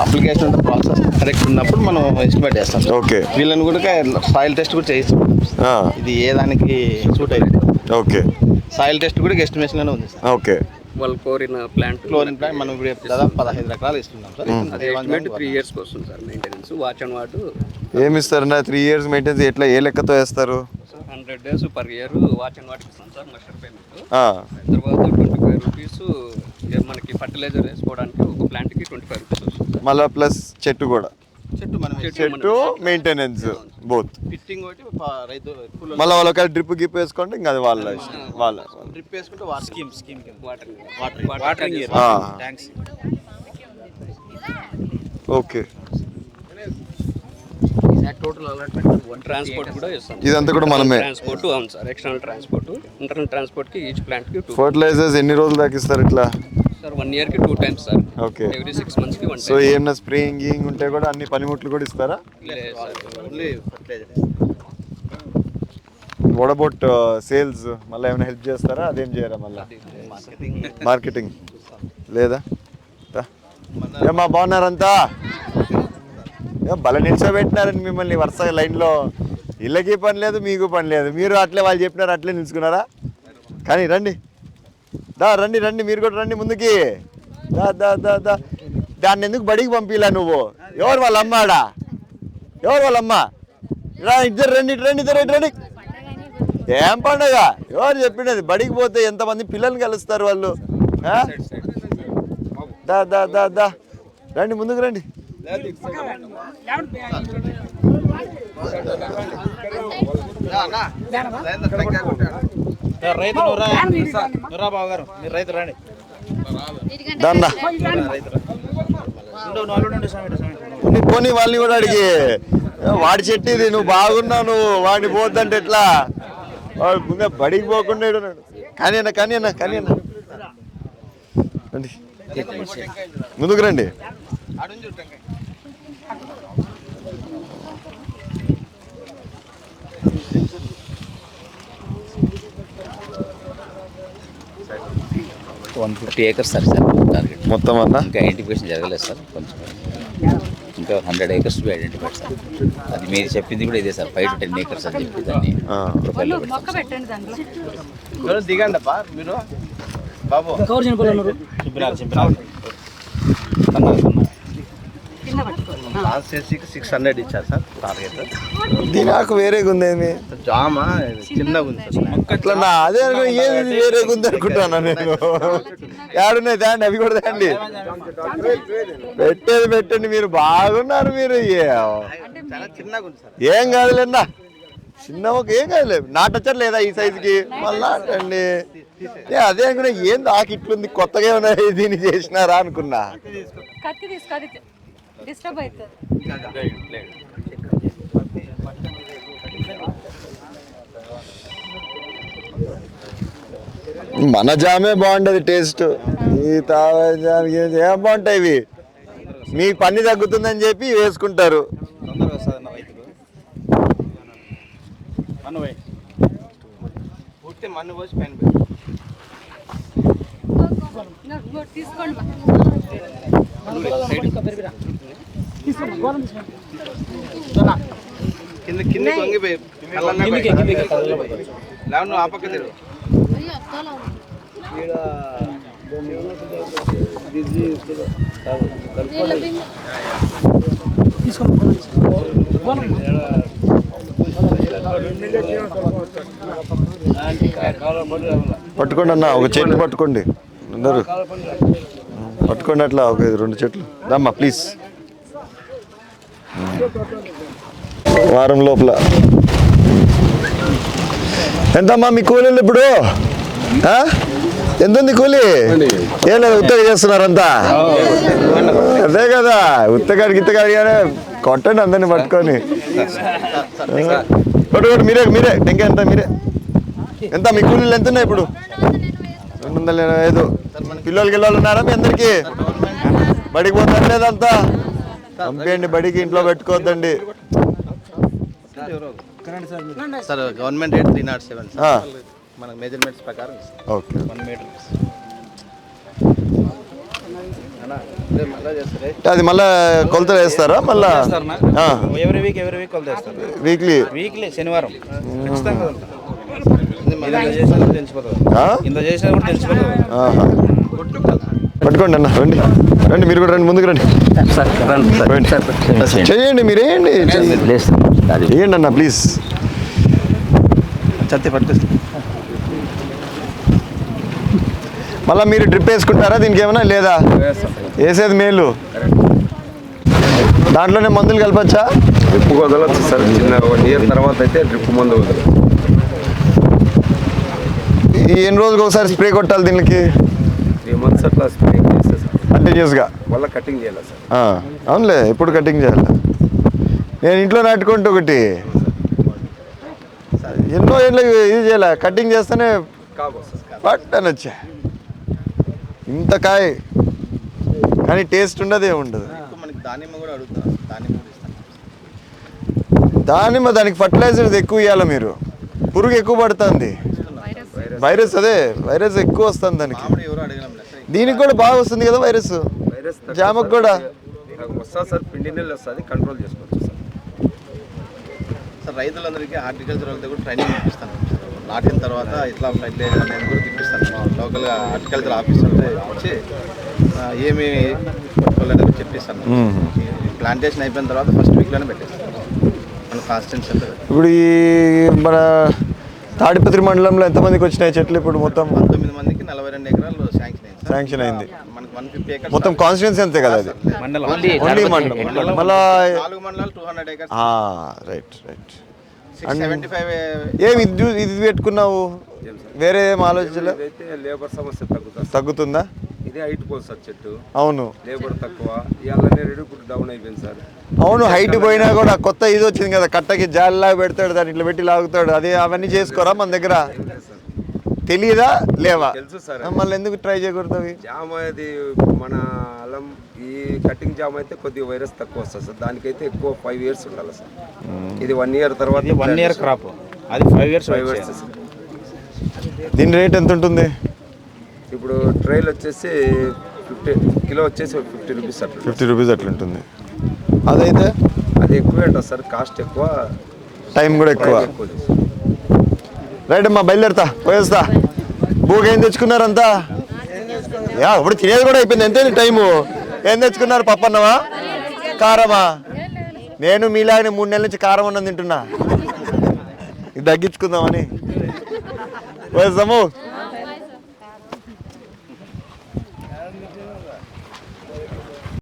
Application process correct ఉన్నప్పుడు మనం estimate చేస్తాం. ఓకే వీళ్ళని కూడా సాయిల్ టెస్ట్ కూడా చేయిస్తాం. ఆ, ఇది ఏ దానికి సూట్ అయింది ఓకే సాయిల్ టెస్ట్ కూడా ఎస్టిమేషన్లోనే ఉంది సార్. ఓకే వాళ్ళు కోరిన ప్లాంట్ క్లోరిన్ ప్లాంట్ మనం ఇప్పుడు దాదాపు పదహైదు రకాలు ఇస్తున్నాం సార్. అది త్రీ ఇయర్స్కి వస్తుంది sir maintenance watch and what ఏమి ఇస్తారన్నా త్రీ ఇయర్స్ మెయింటెన్స్ ఎట్లా ఏ లెక్కతో వేస్తారు? Hundred days per year watch and what ఇస్తాం సార్ మస్టర్ పేమెంట్ ఆ, తర్వాత ఫైవ్ రూపీస్ మనకి ఫర్టిలైజర్ వేసుకోవడానికి ఒక ప్లాంట్కి ట్వంటీ ఫైవ్ రూపీస్ వస్తుంది. మళ్ళా ప్లస్ చెట్టు కూడా. చెట్టు మనం చెట్టు మెయింటెనెన్స్ బోత్ ఫిట్టింగ్ ఒకటి రైతు మళ్ళీ వాళ్ళ ఒక డ్రిప్ గిప్ వేసుకోండి ఇంకా అది వాళ్ళ ఇష్టం. వాళ్ళ. డ్రిప్ వేసుకుంటే water scheme scheme water water water ఆ, tanks okay total allotment transport కూడా ఇస్తాం ఇదంతా కూడా మనమే. ట్రాన్స్పోర్ట్ అవును సార్. ఎక్స్టర్నల్ ట్రాన్స్పోర్ట్ ఇంటర్నల్ ట్రాన్స్పోర్ట్కి ఈచ్ ప్లాంట్కి టూ ఫర్టిలైజర్స్ ఎన్ని రోజులు దాకా ఇస్తారు ఇట్లా? సార్ వన్ ఇయర్కి two times sir. Okay every six one so ఏమన్నా స్ప్రేయింగ్ గీయింగ్ ఉంటే కూడా అన్ని పనిముట్లు కూడా ఇస్తారా? Only fertiliser what about sales మళ్ళీ ఏమైనా హెల్ప్ చేస్తారా? అదేం చేయరా మళ్ళీ? మార్కెటింగ్ మార్కెటింగ్ లేదా? దా. ఏమ్మా బాగున్నారంతా? బల నిల్చోబెట్టినారని మిమ్మల్ని వరుస లైన్లో. ఇళ్ళకి పని లేదు మీకు పని లేదు. మీరు అట్లే వాళ్ళు చెప్పినారు అట్లే నిల్చుకున్నారా? కానీ రండి. దా రండి రండి మీరు కూడా రండి ముందుకి. దా దా దా దా. దాన్ని ఎందుకు బడికి పంపిలా నువ్వు? ఎవరు వాళ్ళ అమ్మాడా? ఎవరు వాళ్ళ అమ్మ? రా ఇద్దరు రండి ఇటు రండి ఇద్దరు ఇటు రండి. ఏం పండగ? ఎవరు చెప్పినది? బడికి పోతే ఎంతమంది పిల్లల్ని కలుస్తారు వాళ్ళు? దా దా దా దా. రండి ముందుకు రండి. రైతు బాబు గారు మీరు రైతు రండి. దాన్న. పోనీ పోనీ వాళ్ళని కూడా అడిగి వాడి చెట్టు ఇది నువ్వు బాగున్నావు నువ్వు వాడిని పోద్దంటే ఎట్లా? వాడు ముందే బడికి పోకుండా. కానీ అన్న కానీ అన్న కానీ అన్న. రండి. ముందుకు రండి. One fifty acres sir sir target మొత్తం అన్న? ఇంకా ఐడెంటిఫికేషన్ జరగలేదు సార్ కొంచెం. ఇంకా hundred acres to identified sir. అది మీరు చెప్పింది కూడా ఇదే sir five to ten acres అని చెప్పి దాన్ని. ప్రొఫైల్లో పెట్టండి దిగండి అప్ప మీరు. బాబు. చింపినారు చింపినారు చేసి సిక్స్ హండ్రెడ్ ఇచ్చారు సార్ టార్గెట్ దీని ఆకు వేరేగా ఉందేమి జామ చిన్నగా ఉంది అట్లా నా అదే ఏది వేరేగా ఉంది అనుకుంటాను నేను? ఏడున్నాయి దాండి అవి కూడా దాండి పెట్టేది పెట్టండి మీరు బాగున్నారు మీరు. ఏ- చాలా చిన్నగా ఉంది సార్. ఏం కాదులేందా చిన్న ఒక ఏం కాదులే. నాటచ్చర్ లేదా ఈ సైజుకి మళ్ళీ నాటండి. ఏ అదే అనుకున్నా ఏంది ఆకు ఇట్లుంది కొత్తగా ఏమైనా దీన్ని చేసినారా అనుకున్నా? కత్తి తీసుకో అది డిస్టర్బ్ అవుతుంది. మన జామే బాగుంటది టేస్ట్. ఈ తావే జామ్కి ఏం బాగుంటాయి ఇవి? మీ పని తగ్గుతుందని చెప్పి వేసుకుంటారు. తీసుకోండి. కింద కింద వంగిపోయి లేవు నువ్వు ఆ పక్క పట్టుకోండి అన్న ఒక చెట్టు పట్టుకోండి. అందరు. పట్టుకోండి అట్లా ఒక రెండు చెట్లు. దమ్మా ప్లీజ్ వారం లోపల. ఎంతమ్మా మీ కూలీలు ఇప్పుడు? ఎంత ఉంది కూలి? ఏం లేదు ఉత్తగా చేస్తున్నారంతా. అదే కదా ఉత్తగాడికి ఇత్తగాడిగానే కొట్టండి అందరిని పట్టుకొని. కొట్టు మీరే మీరే టెంకాయ ఎంత మీరే. ఎంత మీ కూలీలు ఎంత ఉన్నాయి ఇప్పుడు? రెండు వందల ఇరవై ఐదు. పిల్లలు గిల్లలు ఉన్నారా మీ అందరికి? బడికి పోతారు లేదంతా పంపేయండి బడికి ఇంట్లో పెట్టుకోవద్దండి. Sir government rate three not seven ఆ, మనకు మెజర్మెంట్స్ ప్రకారం ఓకే. వన్ మీటర్ అది మళ్ళా కొలతలు వేస్తారా? మళ్ళా? ఎవరి వీక్ ఎవరి వీక్ కొలు తెస్తారు వీక్లీ వీక్లీ శనివారం. ఖచ్చితంగా. ఇంత చేసినా కూడా తెలిసిపోతుంది. పట్టుకోండి అన్న రండి. రండి మీరు కూడా రండి ముందుకు రండి. రండి. చేయండి మీరేయండి చేయండి అన్న ప్లీజ్ మళ్ళీ మీరు డ్రిప్ వేసుకుంటారా? దీనికి ఏమైనా లేదా? వేసేది మేలు. దాంట్లోనే మందులు కలపచ్చా? డ్రిప్ వదలొచ్చు సార్ చిన్న వన్ ఇయర్ తర్వాత అయితే డ్రిప్ మందు వదలదు ఈ ఎన్ని రోజులకు ఒకసారి స్ప్రే కొట్టాలి దీనికి? మంత్స్ అట్లా స్ప్రే చేస్తే సార్. కంటిన్యూస్గా మళ్ళీ కటింగ్ చేయాలి సార్? ఆ, అవునులే ఎప్పుడు కటింగ్ చేయాలి? నేను ఇంట్లో నాటుకుంటే ఒకటి. ఎన్నో ఏళ్ళు ఇది చేయాలి? కటింగ్ చేస్తేనే కాబోసు పట్ అని వచ్చా. ఇంత కాయ. కానీ టేస్ట్ ఉండదు ఏముండదు మనకి దానిమ్మ కూడా దానిమ్మ దానికి ఫర్టిలైజర్స్ ఎక్కువ ఇవ్వాలి మీరు? పురుగు ఎక్కువ పడుతుంది. వైరస్. అదే వైరస్ ఎక్కువ వస్తుంది దానికి. దీనికి కూడా బాగా వస్తుంది కదా వైరస్? వైరస్ జామకు. కూడా? నాకు వస్తా సార్ పిండి నెల వస్తుంది కంట్రోల్ చేసుకోవచ్చు సార్. సార్ రైతులందరికీ హార్టికల్చర్ వాళ్ళతో కూడా ట్రైనింగ్ ఇప్పిస్తాను. నాటిన తర్వాత ఇట్లా ఫర్టిలైజర్ అనేది కూడా ఇప్పిస్తాను మా లోకల్గా హార్టికల్చర్ ఆఫీసర్ వచ్చి ఏమి కూడా చెప్పిస్తాను. ప్లాంటేషన్ అయిపోయిన తర్వాత ఫస్ట్ వీక్లోనే పెట్టేస్తాను. మన కాన్స్టెన్స్ ఇప్పుడు ఈ మన తాడిపత్రి మండలంలో ఎంతమందికి వచ్చినాయి చెట్లు ఇప్పుడు మొత్తం? పంతొమ్మిది మందికి నలభై రెండు ఎకరాలు శాంక్షన్ అయింది. మొత్తం కాన్స్టిట్యున్సీ అంతే కదా అది. మండలం. ఓన్లీ మండలం. మళ్ళా రైట్ రైట్ ఏమి ఇది చూ- ఇది పెట్టుకున్నావు? వేరే ఏం ఇదైతే లేబర్ సమస్య తగ్గుతుంది తగ్గుతుందా? ఇదే హైట్ పోదు సార్ చెట్టు. అవును. లేబర్ తక్కువ. ఇవాళనే రెడీ ఇప్పుడు డౌన్ అయిపోయింది సార్. అవును హైట్ పోయినా కూడా కొత్త ఇది వచ్చింది కదా. కట్టకి జాలిలాగా పెడతాడు దాన్ని ఇట్లా పెట్టి లాగుతాడు. అదే అవన్నీ చేసుకోరా మన దగ్గర? తెలియదా లేవా? తెలుసు సార్. మళ్ళీ ఎందుకు ట్రై చేయకూడదు అవి? జామ అది మన అల్లం ఈ కటింగ్ జామ్ అయితే కొద్దిగా వైరస్ తక్కువ వస్తుంది సార్. దానికైతే ఎక్కువ ఫైవ్ ఇయర్స్ ఉండాలి సార్. ఇది వన్ ఇయర్ తర్వాత వన్ ఇయర్ క్రాప్ అది five years five years sir దీని రేట్ ఎంత ఉంటుంది? ఇప్పుడు ట్రైల్ వచ్చేసి ఫిఫ్టీ కిలో వచ్చేసి ఫిఫ్టీ రూపీస్ అట్లా ఫిఫ్టీ రూపీస్ అట్లా ఉంటుంది అదైతే? అది ఎక్కువే ఉంటుంది సార్ కాస్ట్ ఎక్కువ. టైం కూడా ఎక్కువ. రైట్ అమ్మా బయలుదేరుతా పోయేస్తా. భూగా ఏం తెచ్చుకున్నారంతా? యా ఇప్పుడు తినేది కూడా అయిపోయింది. ఎంతైంది టైము? ఏం తెచ్చుకున్నారు పప్పన్నమా? కారమా? నేను మీలాగనే మూడు నెలల నుంచి కారం అన్నం తింటున్నా. తగ్గించుకుందామని. పోయేస్తాము.